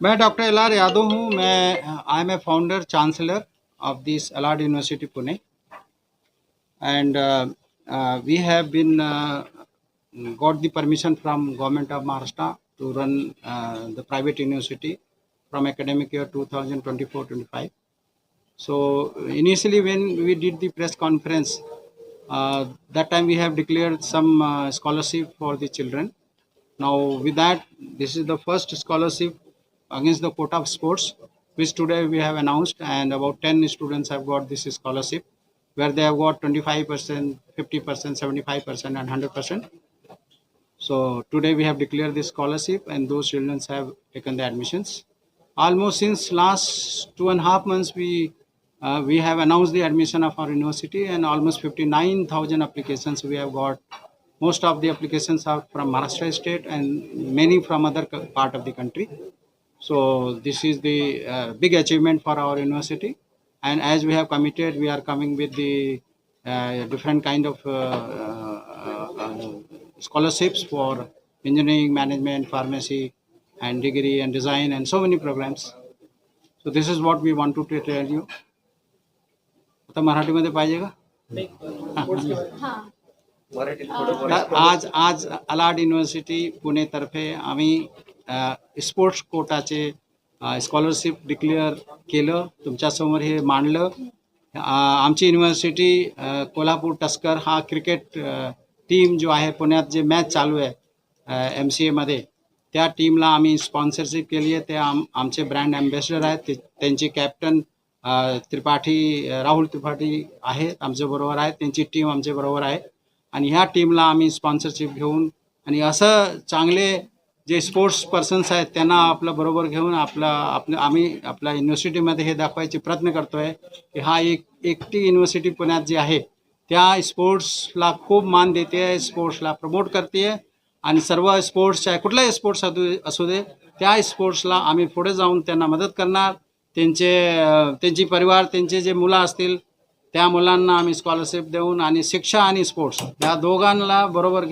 मैं doctor L R Yadav हूँ। मैं I am a founder chancellor of this Alard university Pune and we have been got the permission from government of Maharashtra to run the private university from academic year 2024-25. So initially when we did the press conference that time we have declare some scholarship for the children now with that this is the first scholarship against the quota of sports which today we have announced and about 10 students have got this scholarship where they have got 25% 50% 75% and 100% so today we have declared this scholarship and those children have taken the admissions. Almost since last two and a half months we uh, we have announced the admission of our university and almost 59000 applications we have got most of the applications are from maharashtra state and many from other co- part of the country so this is the uh, big achievement for our university and as we have committed we are coming with the uh, different kind of uh, uh, uh, scholarships for engineering management pharmacy and degree and design and so many programs so this is what we want to tell you आता मराठीमध्ये पाहिजे का तर आज आज अलाड university पुणेतर्फे आम्ही sports कोटाचे scholarship declare केलं. तुमच्यासमोर हे मांडलं. आमची युनिव्हर्सिटी कोल्हापूर टस्कर हा क्रिकेट टीम जो आहे पुण्यात जे मॅच चालू आहे एम सी एमध्ये त्या टीमला आम्ही स्पॉन्सरशिप केली आहे. ते आम आमचे ब्रँड अँबॅसिडर आहेत. ते त्यांचे कॅप्टन त्रिपाठी राहुल त्रिपाठी आहेत आमच्याबरोबर आहेत. त्यांची टीम आमच्याबरोबर आहे. आणि ह्या टीमला आम्ही स्पॉन्सरशिप घेऊन आणि असं चांगले जे स्पोर्ट्स पर्सन्स आहेत त्यांना आपलं बरोबर घेऊन आपला आपलं आम्ही आपल्या युनिव्हर्सिटीमध्ये हे दाखवायचे प्रयत्न करतो आहे की हा एक एकटी युनिव्हर्सिटी पुण्यात जी आहे त्या स्पोर्ट्सला खूप मान देते आहे स्पोर्ट्सला प्रमोट करते आहे आणि सर्व स्पोर्ट्सच्या कुठलाही स्पोर्ट्स असू असू दे त्या स्पोर्ट्सला आम्ही पुढे जाऊन त्यांना मदत करणार. त्यांचे त्यांची परिवार त्यांचे जे मुलं असतील त्या मुलांना आम्ही स्कॉलरशिप देऊन आणि शिक्षा आणि स्पोर्ट्स या दोघांना बरोबर घेऊन